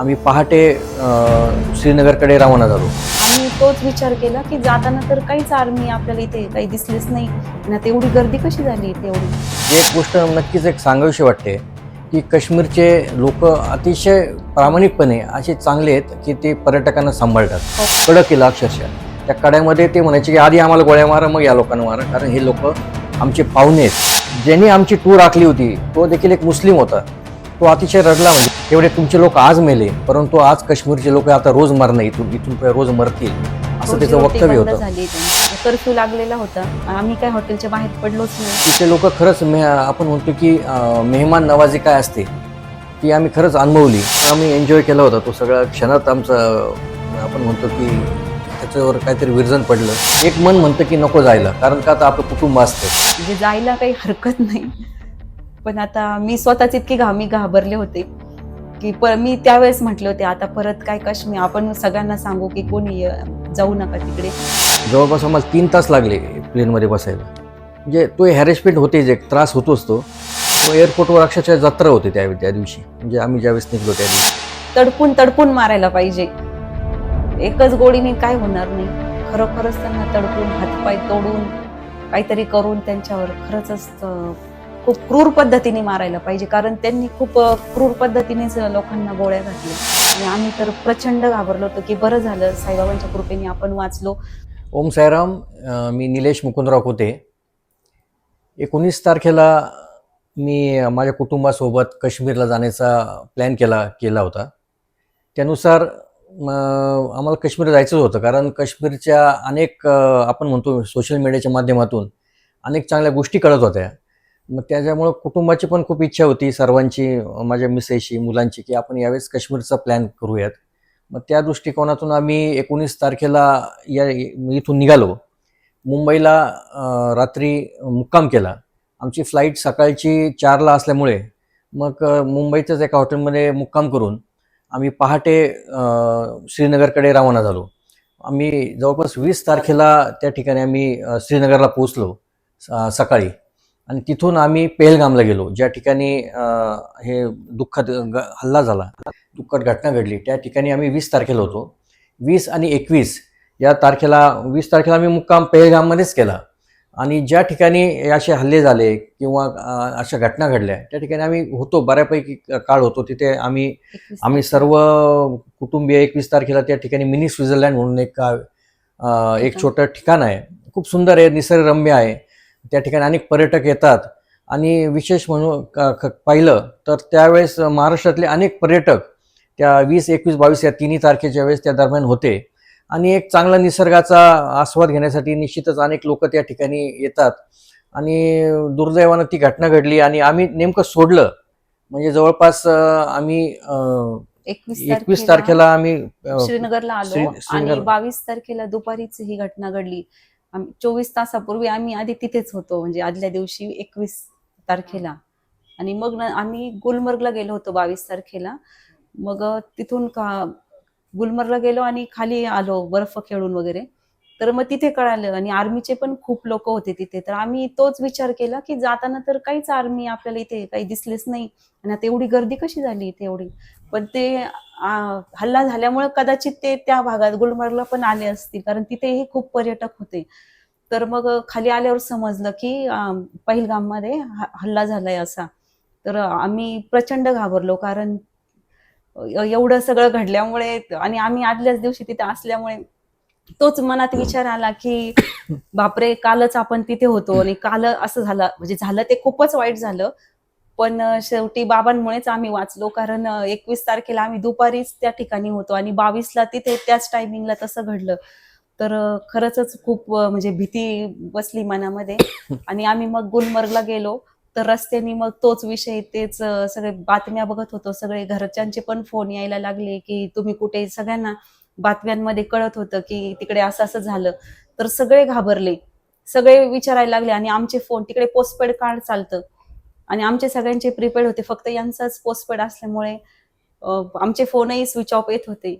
आम्ही पहाटे श्रीनगरकडे रवाना झालो. आणि तोच विचार केला की जाताना तर काहीच आर्मी आपल्याला इथे काही दिसलीच नाही. आणि आता एवढी गर्दी कशी झाली इथे एवढी? एक गोष्ट नक्कीच एक सांगावीशी वाटते की काश्मीरचे लोक अतिशय प्रामाणिकपणे असे चांगले आहेत की ते पर्यटकांना सांभाळतात. कडक केलं अक्षरशः. त्या कड्यामध्ये ते म्हणायचे की आधी आम्हाला गोळ्या मारा मग या लोकांना मारा. कारण हे लोक आमचे पाहुणे आहेत. ज्यांनी आमची टूर आखली होती तो देखील एक मुस्लिम होता. तो अतिशय रडला म्हणजे एवढे तुमचे लोक आज मेले परंतु आज काश्मीरचे लोक आता रोज मरणं इथून इथून रोज मरतील असं त्याचं वक्तव्य होतं. झाली कर्फ्यू लागलेला होता. आम्ही काय हॉटेलच्या बाहेर पडलोच नाही. तिथे लोक खरंच मे आपण म्हणतो की अं, मेहमान नवाजी काय असते ती आम्ही खरंच अनुभवली. आम्ही एन्जॉय केला होता तो सगळा क्षणात आमचं आपण म्हणतो की त्याच्यावर काहीतरी विरजन पडलं. एक मन म्हणतं की नको जायला कारण का आता आपलं कुटुंब असतं. म्हणजे जायला काही हरकत नाही. पण आता मी स्वतःच इतकी घामी घाबरले होते. की प मी त्यावेळेस म्हटले होते आता परत काय काश्मीर आपण सगळ्यांना सांगू की कोणी जाऊ नका तिकडे. जवळपास आम्हाला तीन तास लागले प्लेनमध्ये बसायला. म्हणजे तो हॅरेसमेंट होतेच एक त्रास होतोच तो. एअरपोर्टवर अक्षरशः जत्रा होते त्या त्या दिवशी. म्हणजे आम्ही ज्यावेळेस निघलो त्या दिवशी. तडपून तडपून मारायला पाहिजे. एकच गोळीने काय होणार नाही. खरोखरच त्यांना तडपून हातपाय तोडून काहीतरी करून त्यांच्यावर खरंच खूप क्रूर पद्धतीने मारायला पाहिजे कारण त्यांनी खूप क्रूर पद्धतीनेच लोकांना गोळ्या घातल्या. आणि आम्ही तर प्रचंड घाबरलो होतो की बरं झालं साईबाबांच्या कृपेने आपण वाचलो. ओम सायराम मी निलेश मुकुंदराव कोते. एकोणीस तारखेला मी माझ्या कुटुंबासोबत काश्मीरला जाण्याचा प्लॅन केला केला होता. त्यानुसार आम्हाला काश्मीरला जायचंच होतं कारण काश्मीरच्या अनेक आपण म्हणतो सोशल मीडियाच्या माध्यमातून अनेक चांगल्या गोष्टी कळत होत्या. मग त्याच्यामुळं कुटुंबाची पण खूप इच्छा होती सर्वांची माझ्या मिसेसची मुलांची की आपण यावेळेस काश्मीरचा प्लॅन करूयात. मग त्या दृष्टिकोनातून आम्ही एकोणीस तारखेला या इथून निघालो. मुंबईला रात्री मुक्काम केला. आमची फ्लाईट सकाळची चारला असल्यामुळे मग अं, मुंबईतच एका हॉटेलमध्ये मुक्काम करून आम्ही पहाटे श्रीनगरकडे रवाना झालो. आम्ही जवळपास वीस तारखेला त्या ठिकाणी आम्ही श्रीनगरला पोहोचलो स- सकाळी. आणि तिथून आम्ही पेहलगामला गेलो ज्या ठिकाणी हे दुःखद हल्ला झाला दुःखद घटना घडली त्या ठिकाणी आम्ही वीस तारखेला होतो. वीस आणि एकवीस या तारखेला वीस तारखेला आम्ही मुक्काम पेहलगाममध्येच केला. आणि ज्या ठिकाणी असे हल्ले झाले किंवा अशा घटना घडल्या त्या ठिकाणी आम्ही होतो बऱ्यापैकी काळ होतो. तिथे आम्ही 21 आम्ही सर्व कुटुंबीय एकवीस तारखेला त्या ठिकाणी मिनी स्वित्झर्लंड म्हणून एक एक छोटं ठिकाण आहे. खूप सुंदर आहे निसर्गरम्य आहे. त्या ठिकाणी अनेक पर्यटक येतात. आणि विशेष म्हणून पाहिलं तर त्यावेळेस महाराष्ट्रातले अनेक पर्यटक त्या वीस एकवीस बावीस या तिन्ही तारखेच्या वेळेस त्या दरम्यान होते. आणि एक चांगला निसर्गाचा आस्वाद घेण्यासाठी निश्चितच अनेक लोक त्या ठिकाणी येतात. आणि दुर्दैवानं ती घटना घडली आणि आम्ही नेमकं सोडलं. म्हणजे जवळपास आम्ही एकवीस तारखेला आम्ही श्रीनगरला आलो आणि श्रीनगर- बावीस तारखेला दुपारीच ही घटना घडली. आम्ही चोवीस तासापूर्वी आम्ही आधी तिथेच होतो म्हणजे आदल्या दिवशी एकवीस तारखेला. आणि मग आम्ही गुलमर्गला गेलो होतो बावीस तारखेला. मग तिथून का गुलमर्गला गेलो आणि खाली आलो बर्फ खेळून वगैरे. तर मग तिथे कळालं आणि आर्मीचे पण खूप लोक होते तिथे. तर आम्ही तोच विचार केला की जाताना तर काहीच आर्मी आपल्याला इथे काही दिसलेच नाही. आणि आता एवढी गर्दी कशी झाली इथे एवढी? पण ते हल्ला झाल्यामुळे कदाचित ते त्या भागात गुलमर्गला पण आले असतील. कारण तिथेही खूप पर्यटक होते. तर मग खाली आल्यावर समजलं की पहिलगाममध्ये हल्ला झालाय असा. तर आम्ही प्रचंड घाबरलो. कारण एवढं सगळं घडल्यामुळे आणि आम्ही आदल्याच दिवशी तिथे असल्यामुळे तोच मनात विचार आला की बापरे कालच आपण तिथे होतो आणि काल असं झालं. म्हणजे झालं ते खूपच वाईट झालं. पण शेवटी बाबांमुळेच आम्ही वाचलो. कारण एकवीस तारखेला आम्ही दुपारीच त्या ठिकाणी होतो आणि बावीसला तिथे त्याच टायमिंगला तसं घडलं. तर खरंच खूप म्हणजे भीती बसली मनामध्ये. आणि आम्ही मग गुलमर्गला गेलो. तर रस्त्याने मग तोच विषय तेच सगळे बातम्या बघत होतो. सगळे घरच्यांचे पण फोन यायला लागले की तुम्ही कुठे? सगळ्यांना बातम्यांमध्ये कळत होतं की तिकडे असं असं झालं. तर सगळे घाबरले. सगळे विचारायला लागले आणि आमचे फोन तिकडे पोस्टपेड कार्ड चालतं. आणि आमचे सगळ्यांचे प्रीपेड होते. फक्त यांचाच पोस्टपेड असल्यामुळे आमचे फोनही स्विच ऑफ येत होते.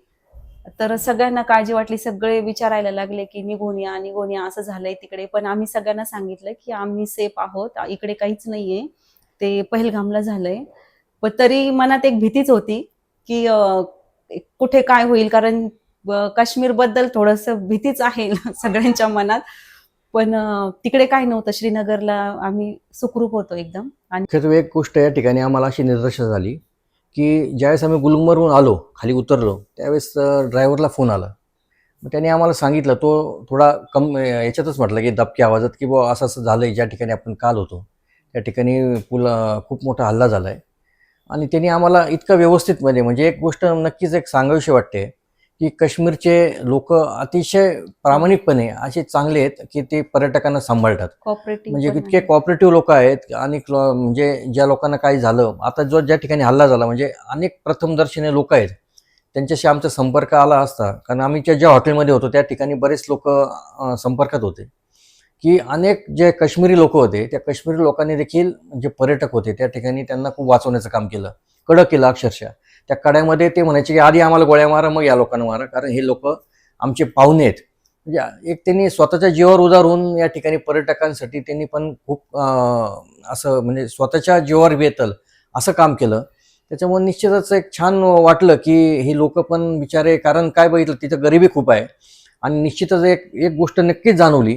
तर सगळ्यांना काळजी वाटली. सगळे विचारायला लागले की निघून या निघून या असं झालंय तिकडे. पण आम्ही सगळ्यांना सांगितलं की आम्ही सेफ आहोत. इकडे काहीच नाहीये. ते पहिलगामला झालंय. पण तरी मनात एक भीतीच होती की कुठे काय होईल? कारण काश्मीरबद्दल थोडस भीतीच आहे सगळ्यांच्या मनात. पण तिकडे काय नव्हतं? श्रीनगरला आम्ही सुखरूप होतो एकदम. आणि एक गोष्ट या ठिकाणी आम्हाला अशी निदर्श झाली की ज्यावेळेस आम्ही गुलमर्गहून आलो खाली उतरलो त्यावेळेस ड्रायव्हरला फोन आला. मग त्याने आम्हाला सांगितलं तो थोडा कम याच्यातच म्हटलं की दबक्या आवाजात की बुवा असं असं झालं आहे ज्या ठिकाणी आपण काल होतो. त्या ठिकाणी पूल खूप मोठा हल्ला झाला आहे आणि त्यांनी आम्हाला इतकं व्यवस्थितमध्ये म्हणजे एक गोष्ट नक्कीच एक सांगावीशी वाटते की काश्मीरचे लोक अतिशय प्रामाणिकपणे असे चांगले आहेत की ते पर्यटकांना सांभाळतात. म्हणजे इतके कॉपरेटिव्ह लोक आहेत आणि म्हणजे ज्या लोकांना काही झालं आता जो ज्या ठिकाणी हल्ला झाला म्हणजे अनेक प्रथमदर्शनी लोक आहेत त्यांच्याशी आमचा संपर्क आला असता कारण आम्ही ज्या ज्या हॉटेलमध्ये होतो त्या ठिकाणी बरेच लोक संपर्कात होते. की अनेक जे काश्मीरी लोक होते त्या काश्मीरी लोकांनी देखील जे पर्यटक होते त्या ठिकाणी त्यांना खूप वाचवण्याचं काम केलं. कडक केलं अक्षरशः. त्या कड्यामध्ये ते म्हणायचे की आधी आम्हाला गोळ्या मारा मग या लोकांना मारा. कारण हे लोक आमचे पाहुणे आहेत. म्हणजे एक त्यांनी स्वतःच्या जीवावर उदार होऊन या ठिकाणी पर्यटकांसाठी त्यांनी पण खूप असं म्हणजे स्वतःच्या जीवावर बेतल असं काम केलं. त्याच्यामुळे निश्चितच एक छान वाटलं की हे लोक पण बिचारे कारण काय बघितलं तिथं गरिबी खूप आहे. आणि निश्चितच एक एक गोष्ट नक्कीच जाणवली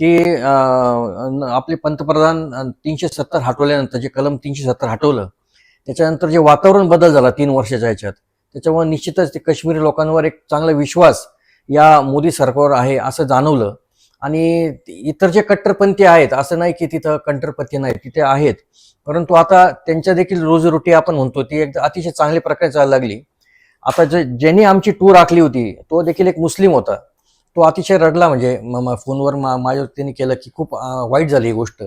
की न- आपले पंतप्रधान तीनशे सत्तर हटवल्यानंतर जे कलम तीनशे सत्तर हटवलं त्याच्यानंतर जे वातावरण बदल झाला तीन वर्षाच्या ह्याच्यात त्याच्यामुळे निश्चितच ते काश्मीरी लोकांवर एक चांगला विश्वास या मोदी सरकारवर आहे असं जाणवलं. आणि इतर जे कट्टरपंथी आहेत असं नाही की तिथं कट्टरपंथी नाही तिथे आहेत. परंतु आता त्यांच्या देखील रोजीरोटी आपण म्हणतो ती एक अतिशय चांगल्या प्रकारे चालायला लागली. आता जे ज्यांनी आमची टूर आखली होती तो देखील एक मुस्लिम होता. तो अतिशय रडला म्हणजे फोनवर मा माझ्या त्यांनी केलं की खूप वाईट झाली ही गोष्ट.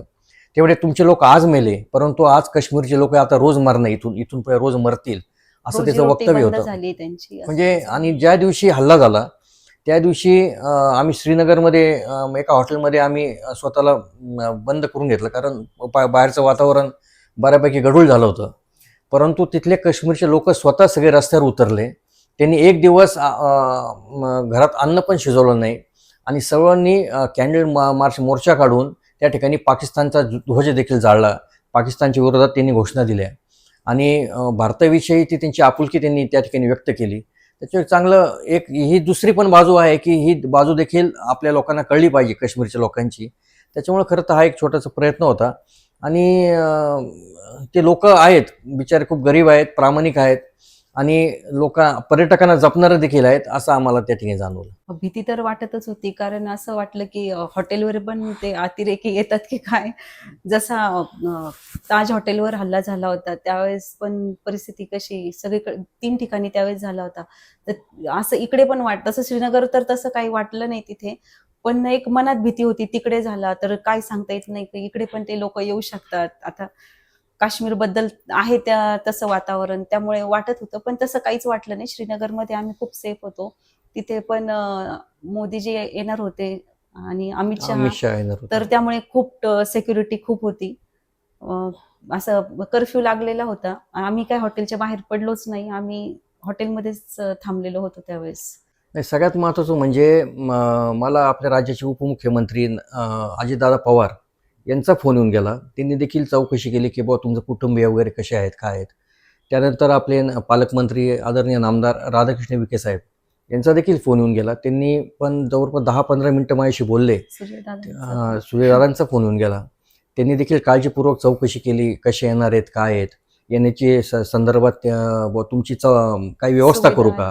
तेवढे तुमचे लोक आज मेले परंतु आज काश्मीरचे लोक आता रोज मरणं इथून इथून रोज मरतील असं त्याचं वक्तव्य होतं. म्हणजे. आणि ज्या दिवशी हल्ला झाला त्या दिवशी आम्ही श्रीनगरमध्ये एका हॉटेलमध्ये आम्ही स्वतःला बंद करून घेतलं कारण बाहेरचं वातावरण बऱ्यापैकी गडूळ झालं होतं. परंतु तिथले काश्मीरचे लोक स्वतः सगळे रस्त्यावर उतरले. त्यांनी एक दिवस घरात अन्न पण शिजवलं नाही. आणि सर्वांनी कॅन्डल मार्च मोर्चा काढून त्या ठिकाणी पाकिस्तानचा ध्वज देखील जाळला. पाकिस्तानच्या विरोधात त्यांनी घोषणा दिल्या. आणि भारताविषयी ती त्यांची आपुलकी त्यांनी त्या ठिकाणी व्यक्त केली. त्याच्यावर चांगलं एक ही दुसरी पण बाजू आहे की ही बाजू देखील आपल्या लोकांना कळली पाहिजे काश्मीरच्या लोकांची. त्याच्यामुळे खरं तर हा एक छोटासा प्रयत्न होता. आणि ते लोक आहेत बिचारे खूप गरीब आहेत प्रामाणिक आहेत. आणि लोक पर्यटकांना जपणारे देखील आहेत असं आम्हाला त्या ठिकाणी जाणवलं. भीती तर वाटतच होती कारण असं वाटलं की हॉटेलवर पण ते अतिरेकी येतात की काय? जसा ताज हॉटेलवर हल्ला झाला होता त्यावेळेस पण परिस्थिती कशी? सगळीकडे तीन ठिकाणी त्यावेळेस झाला होता. तर असं इकडे पण वाट तसं श्रीनगर तर तसं काही वाटलं नाही तिथे पण एक मनात भीती होती तिकडे झाला तर काय सांगता येत नाही इकडे पण ते लोक येऊ शकतात. आता काश्मीरबद्दल आहे त्या तसं वातावरण त्यामुळे वाटत होतं. पण तसं काहीच वाटलं नाही. श्रीनगरमध्ये आम्ही खूप सेफ होतो. तिथे पण मोदीजी येणार होते आणि अमित शहा अमित शहा येणार होते. तर त्यामुळे खूप सिक्युरिटी खूप होती. असं कर्फ्यू लागलेला होता. आम्ही काय हॉटेलच्या बाहेर पडलोच नाही. आम्ही हॉटेलमध्येच थांबलेलो होतो त्यावेळेस. नाही सगळ्यात महत्त्वाचं म्हणजे मला आपल्या राज्याचे उपमुख्यमंत्री अजितदादा पवार यांचा फोन येऊन गेला. त्यांनी देखील चौकशी केली की बुवा तुमचं कुटुंबीय वगैरे कसे आहेत? काय आहेत? त्यानंतर आपले पालकमंत्री आदरणीय नामदार राधाकृष्ण विखे साहेब यांचा देखील फोन येऊन गेला. त्यांनी पण जवळपास दहा पंधरा मिनटं माझ्याशी बोलले. सूर्यदादांचा फोन येऊन गेला. त्यांनी देखील काळजीपूर्वक चौकशी केली कसे येणार आहेत काय आहेत? येण्याची स- संदर्भात तुमची च काही व्यवस्था करू का?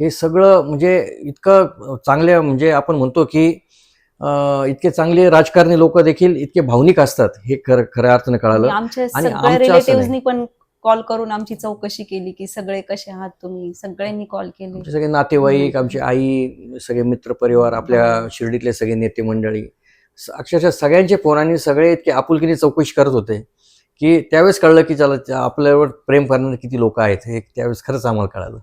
हे सगळं म्हणजे इतकं चांगल्या म्हणजे आपण म्हणतो की इतके चांगले राजकारणी लोक देखील इतके भावनिक असतात हे खरं खऱ्या अर्थानं कळालं. आणि रिलेटिव्हनी पण कॉल करून आमची चौकशी केली की सगळे कसे आहात तुम्ही? सगळ्यांनी कॉल. केले सगळे नातेवाईक. आमची आई सगळे मित्रपरिवार आपल्या हो. शिर्डीतले सगळे नेते मंडळी अक्षरशः सगळ्यांचे फोनाने सगळे इतके आपुलकीने चौकशी करत होते की त्यावेळेस कळलं की चला आपल्यावर प्रेम करणारे किती लोक आहेत हे त्यावेळेस खरंच आम्हाला कळालं.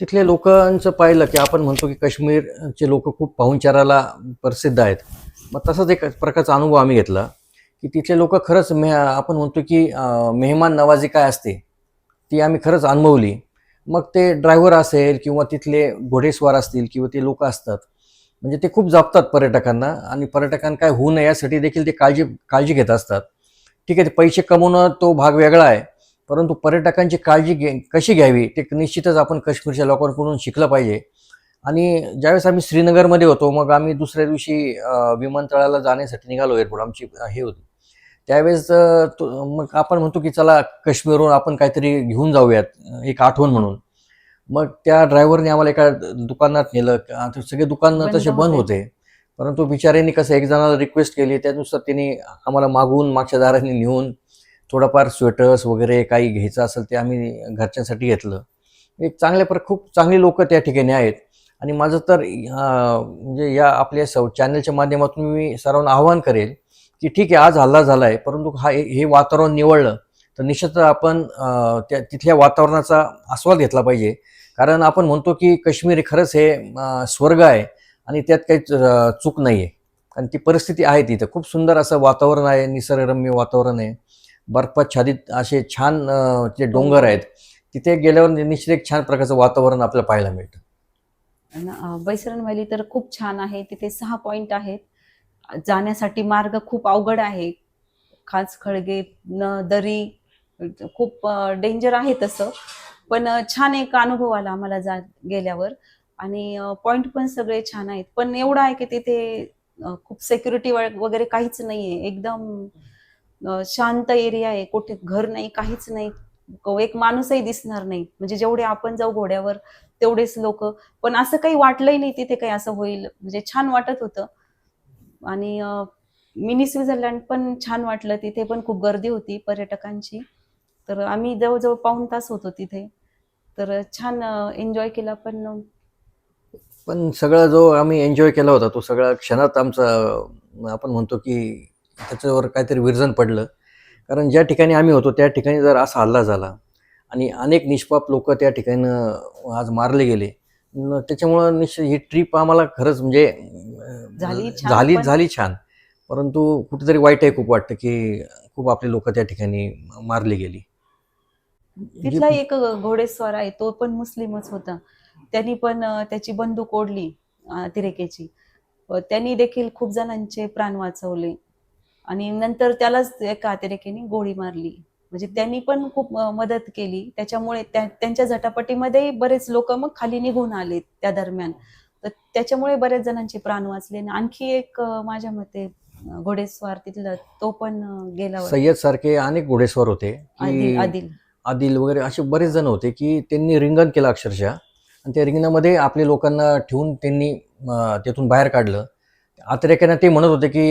तिथल्या लोकांचं पाहिलं की आपण म्हणतो की काश्मीरचे लोक खूप पाहुणचाराला प्रसिद्ध आहेत. मग तसाच एक प्रकारचा अनुभव आम्ही घेतला की तिथले लोक खरंच मे आपण म्हणतो की मेहमान नवाजी काय असते ती आम्ही खरंच अनुभवली. मग ते ड्रायव्हर असेल किंवा तिथले घोडेस्वार असतील किंवा ते लोक असतात म्हणजे ते खूप जपतात पर्यटकांना आणि पर्यटकांना काय होऊ नये यासाठी देखील ते काळजी काळजी घेत असतात. ठीक आहे ते पैसे कमवणं तो भाग वेगळा आहे. परंतु पर्यटकांची काळजी घे कशी घ्यावी ते निश्चितच आपण काश्मीरच्या लोकांकडून शिकलं पाहिजे. आणि ज्यावेळेस आम्ही श्रीनगरमध्ये होतो मग आम्ही दुसऱ्या दिवशी विमानतळाला जाण्यासाठी निघालो एअरपोर्ट आमची हे होती. त्यावेळेस मग आपण म्हणतो की चला काश्मीरवरून आपण काहीतरी घेऊन जाऊयात एक आठवण म्हणून. मग त्या ड्रायव्हरने आम्हाला एका दुकानात नेलं सगळे दुकान तसे बंद होते. होते. परंतु बिचाऱ्यांनी कसं एक जणाला रिक्वेस्ट केली त्यानुसार त्यांनी आम्हाला मागून मागच्या दाराने नेऊन थोडंफार स्वेटर्स वगैरे काही घ्यायचं असेल ते आम्ही घरच्यांसाठी घेतलं. एक चांगल्या प्र खूप चांगली लोक त्या ठिकाणी आहेत. आणि माझं तर म्हणजे या आपल्या सौ चॅनलच्या माध्यमातून मी सर्वांना आवाहन करेल की ठीक आहे आज हल्ला झाला आहे परंतु हा हे वातावरण निवडलं तर निश्चित आपण त्या तिथल्या वातावरणाचा आस्वाद घेतला पाहिजे. कारण आपण म्हणतो की काश्मीर खरंच हे स्वर्ग आहे आणि त्यात काही चूक नाही आहे आणि ती परिस्थिती आहे तिथं. खूप सुंदर असं वातावरण आहे निसर्गरम्य वातावरण आहे. बर्फाच्छादित असे छान जे डोंगर आहेत तिथे गेल्यावर निश्चित एक छान प्रकारचं वातावरण आपल्याला पाहायला मिळतं. आणि, बैसरण व्हॅली तर खूप छान आहे. तिथे सहा पॉइंट आहेत. जाण्यासाठी मार्ग खूप अवघड आहे. खास खळगे न दरी खूप डेंजर आहे तसं. पण छान एक अनुभव आला आम्हाला जा गेल्यावर. आणि पॉइंट पण सगळे छान आहेत. पण एवढं आहे की तिथे खूप सेक्युरिटी वगैरे काहीच नाहीये. एकदम शांत एरिया आहे कुठे घर नाही काहीच नाही एक माणूसही दिसणार नाही. म्हणजे जेवढे आपण जाऊ घोड्यावर तेवढेच लोक. पण असं काही वाटलंही नाही तिथे काही असं होईल. म्हणजे छान वाटत होतं. आणि मिनी स्वित्झर्लंड पण छान वाटलं. तिथे पण खूप गर्दी होती पर्यटकांची. तर आम्ही जवळजवळ पाऊण तास होतो तिथे. तर छान एन्जॉय केला. पण पण सगळा जो आम्ही एन्जॉय केला होता तो सगळा क्षणात आमचा आपण म्हणतो की त्याच्यावर काहीतरी विरजन पडलं. कारण ज्या ठिकाणी आम्ही होतो त्या ठिकाणी जर असा हल्ला झाला आणि अनेक निष्पाप लोक त्या ठिकाणी आज मारले गेले त्याच्यामुळं निश्चित ही ट्रिप आम्हाला खरंच म्हणजे झाली छान, झाली छान. परंतु कुठेतरी वाईट आहे खूप वाटतं की खूप आपले लोक त्या ठिकाणी मारली गेली. तिथला जी- एक घोडेस्वार आहे तो पण मुस्लिमच होता. त्यांनी पण त्याची बंदूक ओढली अं, अतिरेक्याची अं, त्यांनी देखील खूप जणांचे प्राण वाचवले. आणि नंतर त्यालाच एका अतिरेक्याने गोळी मारली. म्हणजे त्यांनी पण खूप मदत केली. त्याच्यामुळे त्या- त्यांच्या झटापटीमध्ये बरेच लोक मग खाली निघून आले त्या दरम्यान. तर त्याच्यामुळे बऱ्याच जणांचे प्राण वाचले. आणि आणखी एक माझ्या मते घोडेस्वार तिथला तो पण गेला. सय्यद सारखे अनेक घोडेस्वार होते आदिल आदिल. आदिल वगैरे असे बरेच जण होते की त्यांनी रिंगण केलं अक्षरशः. आणि त्या रिंगणामध्ये आपल्या लोकांना ठेवून त्यांनी त्यातून बाहेर काढलं. अतिरेक्यांना ते म्हणत होते की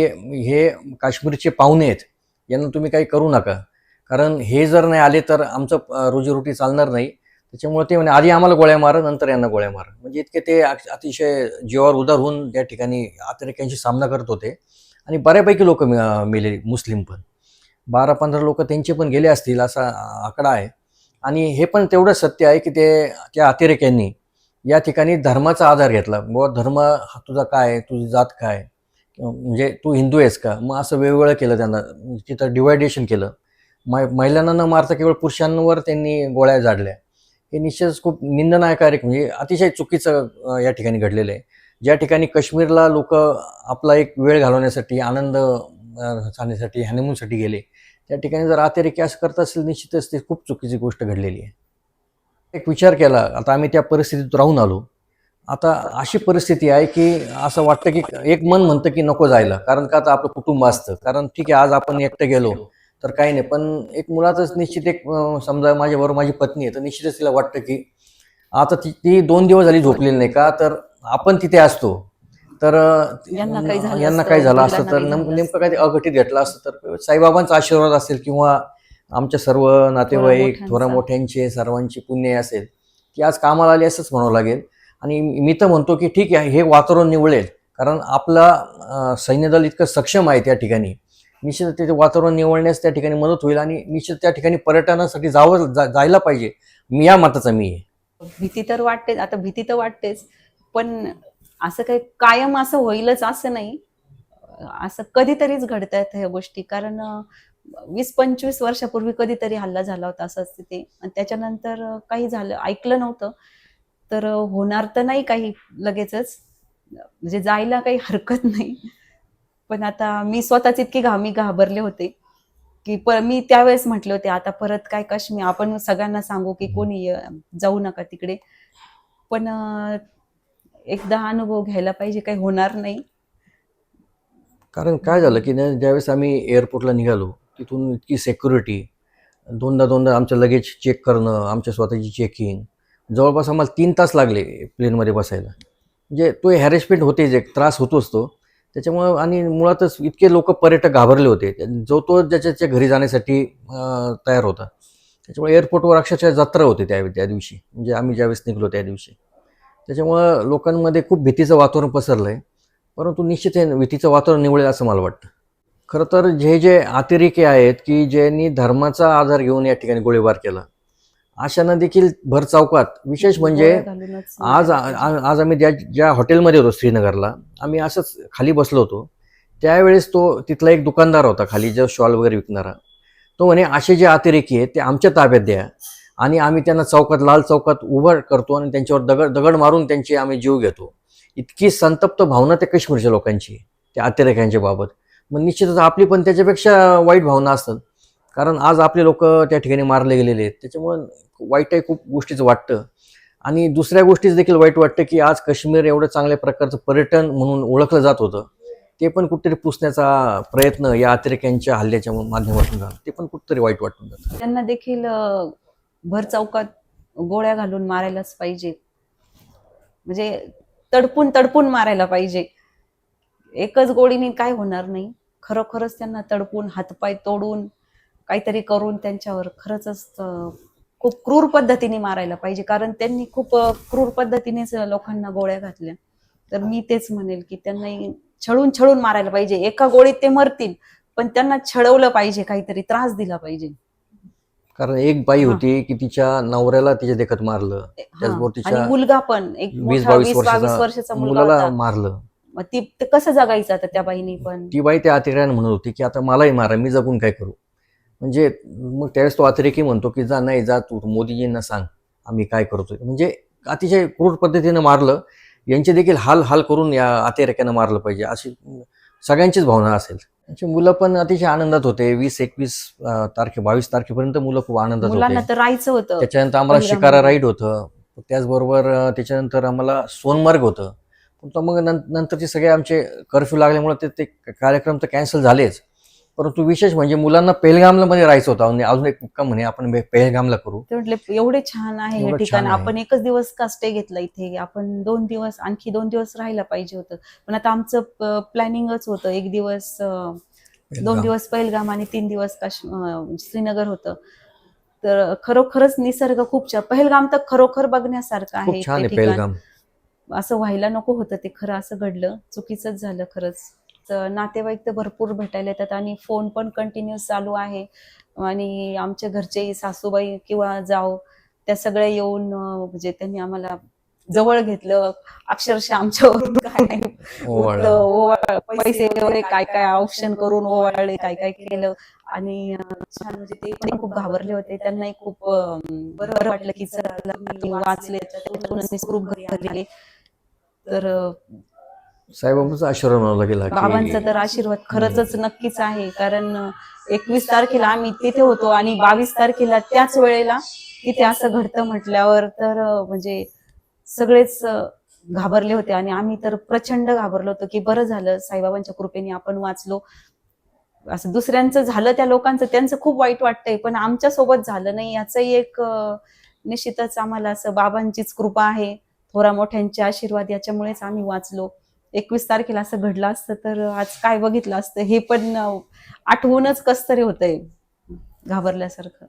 हे काश्मीरचे पाहुणे आहेत यांना तुम्ही काही करू नका. कारण हे जर नाही आले तर आमचं रोजीरोटी चालणार नाही. त्याच्यामुळे ते म्हणे आधी आम्हाला गोळ्या मारा नंतर यांना गोळ्या मारा. म्हणजे इतके ते अतिशय जीवावर उदार होऊन त्या ठिकाणी अतिरेक्यांशी सामना करत होते. आणि बऱ्यापैकी लोक मेले मुस्लिम पण. बारा पंधरा लोक त्यांचे पण गेले असतील असा आकडा आहे. आणि हे पण तेवढं सत्य आहे की ते त्या अतिरेक्यांनी या ठिकाणी धर्माचा आधार घेतला. बुवा धर्म हा तुझा काय आहे, तुझी जात काय म्हणजे तू हिंदू आहेस का? मग असं वेगवेगळं केलं त्यांना. तिथं डिवायडेशन केलं. मै महिलांना न मारता केवळ पुरुषांवर त्यांनी गोळ्या झाडल्या. हे निश्चितच खूप निंदनाकारक म्हणजे अतिशय चुकीचं या ठिकाणी घडलेलं आहे. ज्या ठिकाणी काश्मीरला लोक आपला एक वेळ घालवण्यासाठी आनंद अं, जाण्यासाठी गेले. त्या ठिकाणी जर अतिरेकी असं करत असेल निश्चितच ती खूप चुकीची गोष्ट घडलेली आहे. एक विचार केला आता आम्ही त्या परिस्थितीत राहून आलो. आता अशी परिस्थिती आहे की असं वाटतं की एक मन म्हणतं की नको जायला कारण का आता आपलं कुटुंब असतं. कारण ठीक आहे आज आपण एकटं गेलो तर काही नाही. पण एक मुलातच निश्चित एक समजा माझ्याबरोबर माझी पत्नी आहे तर निश्चितच तिला वाटतं की आता ती ती दोन दिवस झाली झोपलेली नाही का? तर आपण तिथे असतो. तर यांना काही झालं असतं, काही तर काही नेमकं काय ते अघटित घडलं असतं. तर साईबाबांचा आशीर्वाद असेल किंवा आमच्या सर्व नातेवाईक. थोरा मोठ्यांचे सर्वांची पुण्य असेल ती आज कामाला आली असंच म्हणावं लागेल. आणि मी तर म्हणतो की ठीक आहे हे वातावरण निवळेल. कारण आपला सैन्यदल इतकं सक्षम आहे त्या ठिकाणी. निश्चित ते वातावरण निवळण्यास त्या ठिकाणी मदत होईल आणि निश्चित त्या ठिकाणी पर्यटनासाठी जावं जा- जायला पाहिजे. मी या मताचा मी आहे. भीती तर वाटतेच आता भीती तर वाटतेच पण असं काही कायम असं होईलच असं नाही. असं कधीतरीच घडतायत ह्या गोष्टी. कारण वीस पंचवीस वर्षापूर्वी कधीतरी हल्ला झाला होता असंच तिथे आणि त्याच्यानंतर काही झालं ऐकलं नव्हतं. तर होणार तर नाही काही लगेचच. म्हणजे जायला काही हरकत नाही. पण आता मी स्वतःच इतकी घामी घाबरले होते की पर मी त्यावेळेस म्हटले होते आता परत काय काश्मीर आपण सगळ्यांना सांगू की कोणी जाऊ नका तिकडे. पण एकदा अनुभव घ्यायला पाहिजे काही होणार नाही. कारण काय झालं की ज्यावेळेस आम्ही एअरपोर्टला निघालो तिथून इतकी सेक्युरिटी दोनदा दोनदा आमचं लगेज चेक करणं आमच्या स्वतःची चेकिंग जवळपास आम्हाला तीन तास लागले प्लेनमध्ये बसायला. म्हणजे तो हॅरेसमेंट होतेच एक त्रास होतोच तो त्याच्यामुळं आणि मुळातच इतके लोक पर्यटक घाबरले होते. जो तो ज्याच्या घरी जाण्यासाठी तयार होता. त्याच्यामुळे एअरपोर्टवर अक्षरशः जत्रा होती त्या त्या दिवशी. म्हणजे आम्ही ज्यावेळेस निघलो त्या दिवशी. त्याच्यामुळं लोकांमध्ये खूप भीतीचं वातावरण पसरलं आहे परंतु निश्चित हे भीतीचं वातावरण निवडेल असं मला वाटतं. खरं तर जे जे अतिरेकी आहेत की ज्यांनी धर्माचा आधार घेऊन या ठिकाणी गोळीबार केला अशांना देखील भर चौकात. विशेष म्हणजे आज आज आम्ही ज्या ज्या हॉटेलमध्ये होतो श्रीनगरला आम्ही असंच खाली बसलो होतो. त्यावेळेस तो तिथला एक दुकानदार होता खाली जो शॉल वगैरे विकणारा. तो म्हणे असे जे अतिरेकी आहेत ते आमच्या ताब्यात द्या आणि आम्ही त्यांना चौकात लाल चौकात उभं करतो आणि त्यांच्यावर दगड दगड मारून त्यांचे आम्ही जीव घेतो. इतकी संतप्त भावना त्या काश्मीरच्या लोकांची त्या अतिरेक्यांच्या बाबत. मग निश्चितच आपली पण त्याच्यापेक्षा वाईट भावना असतात. कारण आज आपले लोक त्या ठिकाणी मारले गेलेले आहेत. त्याच्यामुळं वाईटही खूप गोष्टीचं वाटतं. आणि दुसऱ्या गोष्टीच देखील वाईट वाटतं की आज काश्मीर एवढं चांगल्या प्रकारचं पर्यटन म्हणून ओळखलं जात होतं. ते पण कुठेतरी पुसण्याचा प्रयत्न या अतिरेक्यांच्या हल्ल्याच्या माध्यमातून झाला. ते पण कुठेतरी वाईट वाटून जातं. त्यांना देखील भर चौकात गोळ्या घालून मारायलाच पाहिजे. म्हणजे तडपून तडपून मारायला पाहिजे. एकच गोळीने काय होणार नाही. खरोखरच त्यांना तडपून हातपाय तोडून काहीतरी करून त्यांच्यावर खरंच खूप क्रूर पद्धतीने मारायला पाहिजे. कारण त्यांनी खूप क्रूर पद्धतीनेच लोकांना गोळ्या घातल्या. तर मी तेच म्हणेल की त्यांना छळून छळून मारायला पाहिजे. एका गोळीत ते मरतील पण त्यांना छळवलं पाहिजे काहीतरी त्रास दिला पाहिजे. कारण एक बाई. होती की तिच्या नवऱ्याला तिच्या देखत मारलं. तिच्या मुलगा पण एक वीस बावीस वीस बावीस वर्षाचा मुलाला मारलं. मग ती ते कसं जगायचं आता त्या बाईनी पण? ती बाई त्या अतिरेक्याने म्हणत होती की आता मलाही मारा मी जगून काय करू? म्हणजे मग त्यावेळेस तो अतिरेकी म्हणतो की जा नाही जा तू मोदीजींना सांग आम्ही काय करतोय. म्हणजे अतिशय क्रूर पद्धतीनं मारलं. यांचे देखील हाल हाल करून या अतिरेक्यानं मारलं पाहिजे अशी सगळ्यांचीच भावना असेल. त्यांची मुलं पण अतिशय आनंदात होते. वीस एकवीस तारखे बावीस तारखेपर्यंत मुलं खूप आनंदात मुलांना होते राहायचं होतं. त्याच्यानंतर आम्हाला शिकारा. राईड होतं. त्याचबरोबर त्याच्यानंतर आम्हाला सोनमार्ग होतं. पण तो मग नंतरचे सगळे आमचे कर्फ्यू लागल्यामुळे ते ते कार्यक्रम तर कॅन्सल झालेच. परंतु विशेष म्हणजे मुलांना पेहलगामला मध्ये राहायचं होतं. आणि अजून एक मुक्काम म्हणे आपण पेहलगामला करू. ते म्हटले एवढे छान आहे हे एवढं ठिकाण. छान आहे. आपण एकच दिवस का स्टे घेतला इथे? आपण दोन दिवस आणखी दोन दिवस राहायला पाहिजे होतं. पण आता आमचं प्लॅनिंगच होतं. एक दिवस अं, दोन पेहलगाम. दिवस पहिलगाम आणि तीन दिवस काश अं, श्रीनगर होतं. तर खरोखरच निसर्ग खूप छान. पहिलगाम तर खरोखर बघण्यासारखं आहे खूप छान ते आहे ठिकाण. पेहलगाम असं व्हायला नको होतं ते खरं असं घडलं. चुकीचंच झालं खरंच. नातेवाईक तर भरपूर भेटायला येतात आणि फोन पण कंटिन्यूस चालू आहे. आणि आमच्या घरचे सासूबाई किंवा जाव त्या सगळ्या येऊन म्हणजे त्यांनी आम्हाला जवळ घेतलं. अक्षरशः आमच्यावरून काय ओवाळ- पैसे वगैरे काय काय ऑप्शन करून ओवाळले काय काय केलं. आणि छान म्हणजे ते पण खूप घाबरले होते. त्यांनाही खूप बरं वाटलं की चला मी वाचले घरी आले. तर अं, साईबाबांचा आशीर्वाद मला गेला की बाबांचा तर आशीर्वाद खरंच नक्कीच आहे. कारण एकवीस तारखेला आम्ही तिथे होतो आणि बावीस तारखेला त्याच वेळेला तिथे असं घडतं म्हटल्यावर तर म्हणजे सगळेच घाबरले होते आणि आम्ही तर प्रचंड घाबरलो होतो की बरं झालं साईबाबांच्या कृपेने आपण वाचलो. असं दुसऱ्यांचं झालं त्या लोकांचं त्यांचं खूप वाईट वाटतंय पण आमच्यासोबत झालं नाही. याचंही एक निश्चितच आम्हाला असं बाबांचीच कृपा आहे. थोरा मोठ्यांचे आशीर्वाद याच्यामुळेच आम्ही वाचलो. एकवीस तारखेला असं घडलं असतं तर आज काय बघितलं असतं हे पण आठवूनच कस तरी होतंय घाबरल्यासारखं.